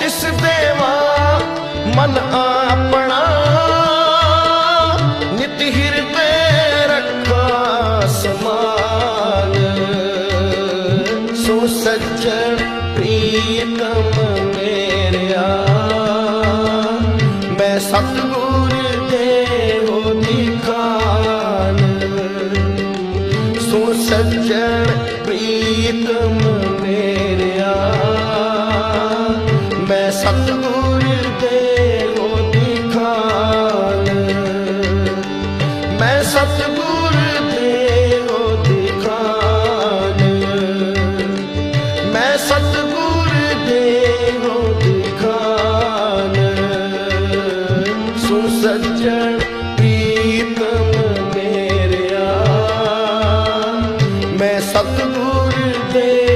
ਤਿਸ ਦੇਵਾ ਮਨ ਆਪਣਾ ਨਿਤ ਹਿਰਦੇ ਰੱਖਾ ਸਮਾਨ। ਸੋ ਸੱਜਣ ਪ੍ਰੀਤਮ ਮੇਰਿਆ, ਮੈਂ ਸਤਿਗੁਰ ਦੇਵੋ ਦਿਖਾਨ ਸੋ ਸਤਿਗੁਰ ਦੇ ਮੋਤੀ ਮੈਂ ਸਤਗੁਰ ਦੇ ਮੋਤੀ ਮੈਂ ਸਤਗੁਰ ਦੇ ਮੋਤੀ ਖਾਨ ਮੈਂ ਸਤਗੁਰ ਦੇ